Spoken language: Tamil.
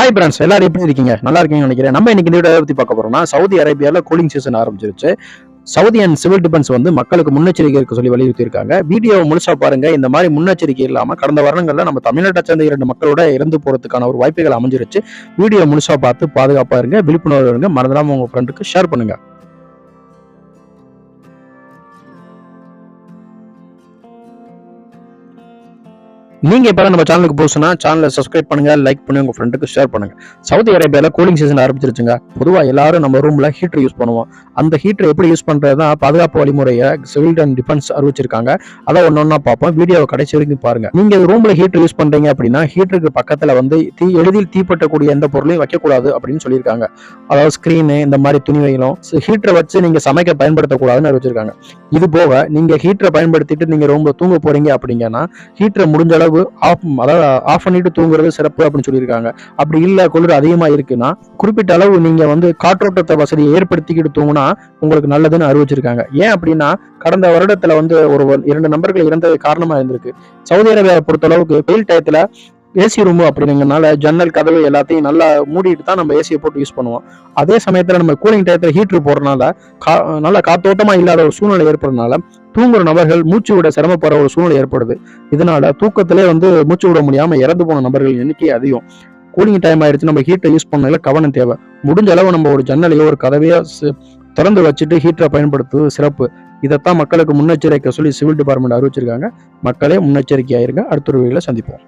ஹாய் பிரான்ஸ் எல்லாரும் எப்படி இருக்கீங்க? நல்லா இருக்கீங்கன்னு நினைக்கிறேன். நம்ம இன்னைக்கு இந்த வீடியோ பற்றி பார்க்க போறோம்னா சவுதி அரேபியாவில் கூலிங் சீசன் ஆரம்பிச்சிருச்சு. சவுதி அண்ட் சிவில் டிஃபென்ஸ் வந்து மக்களுக்கு முன்னெச்சரிக்கை இருக்க சொல்லி வலியுறுத்தி இருக்காங்க வீடியோவை முழுசா பாருங்க. இந்த மாதிரி முன்னெச்சரிக்கை இல்லாம கடந்த வருடங்கள்ல நம்ம தமிழ்நாட்டை சேர்ந்த இரண்டு மக்களோட இறந்து போறதுக்கான ஒரு வாய்ப்புகள் அமைஞ்சிருச்சு. வீடியோ முழுசா பார்த்து பாதுகாப்பா இருங்க விழிப்புணர்வு இருங்க. மறந்துடாம உங்க ஃப்ரெண்டுக்கு ஷேர் பண்ணுங்க. நீங்க இப்போ நம்ம சேனலுக்கு போச்சுன்னா சேனலை சப்ஸ்கிரைப் பண்ணுங்க லைக் பண்ணி உங்க ஃப்ரெண்டுக்கு ஷேர் பண்ணுங்க. சவுதி அரேபியால கூலிங் சீசன் ஆரம்பிச்சிருச்சுங்க. பொதுவாக எல்லாரும் நம்ம ரூம்ல ஹீட்டர் யூஸ் பண்ணுவோம். அந்த ஹீட்டர் எப்படி யூஸ் பண்ணுறது தான் பாதுகாப்பு வழிமுறையை சிவில் அண்ட் டிஃபென்ஸ் அறிவிச்சிருக்காங்க. அதை ஒன்று ஒன்றா பார்ப்போம். வீடியோவை கடைசி வரைக்கும் பாருங்க. நீங்க ரூம்ல ஹீட்டர் யூஸ் பண்றீங்க அப்படின்னா ஹீட்டருக்கு பக்கத்துல வந்து தீ எளிதில் தீப்பற்றக்கூடிய எந்த பொருளையும் வைக்கக்கூடாது அப்படின்னு சொல்லியிருக்காங்க. அதாவது ஸ்க்ரீனு இந்த மாதிரி துணி வைகளும் ஹீட்டரை வச்சு நீங்க சமைக்க பயன்படுத்தக்கூடாதுன்னு அறிவிச்சிருக்காங்க. இது போக நீங்க ஹீட்டரை பயன்படுத்திட்டு நீங்க ரூம்ல தூங்க போறீங்க அப்படிங்கன்னா ஹீட்டரை முடிஞ்ச அளவு ஆஃப் அதாவது ஆஃப் பண்ணிட்டு தூங்குறது சிறப்பு அப்படின்னு சொல்லியிருக்காங்க. அப்படி இல்ல குளிர் அதிகமா இருக்குன்னா குறிப்பிட்ட அளவு நீங்க வந்து காற்றோட்டத்தை வசதியை ஏற்படுத்திக்கிட்டு தூங்கினா உங்களுக்கு நல்லதுன்னு அறிவிச்சிருக்காங்க. ஏன் அப்படின்னா கடந்த வருடத்துல வந்து ஒரு இரண்டு நபர்கள் இறந்தது காரணமா இருந்திருக்கு. சவுதி அரேபியாவை பொறுத்த அளவுக்கு வெயில் டயத்தில் ஏசி ரூமு அப்படிங்கிறனால ஜன்னல் கதவு எல்லாத்தையும் நல்லா மூடிட்டு தான் நம்ம ஏசியை போட்டு யூஸ் பண்ணுவோம். அதே சமயத்தில் நம்ம கூலிங் டயத்தில் ஹீட்டர் போடுறனால கா நல்லா காத்தோட்டமாக இல்லாத ஒரு சூழ்நிலை ஏற்படுறதுனால தூங்குற நபர்கள் மூச்சு விட சிரமப்படுற ஒரு சூழ்நிலை ஏற்படுது. இதனால தூக்கத்திலே வந்து மூச்சு விட முடியாமல் இறந்து போன நபர்கள் எண்ணிக்கை அதிகம். கூலிங் டைம் ஆயிடுச்சு நம்ம ஹீட்டரை யூஸ் பண்ணல கவனம் தேவை. முடிஞ்ச அளவு நம்ம ஒரு ஜன்னலையோ ஒரு கதவையோ திறந்து வச்சுட்டு ஹீட்டரை பயன்படுத்துவது சிறப்பு. இதைத்தான் மக்களுக்கு முன்னெச்சரிக்கை சொல்லி சிவில் டிபார்ட்மெண்ட் அறிவிச்சிருக்காங்க. மக்களே முன்னெச்சரிக்கையாயிருங்க. அடுத்த ஒரு வீடியோல சந்திப்போம்.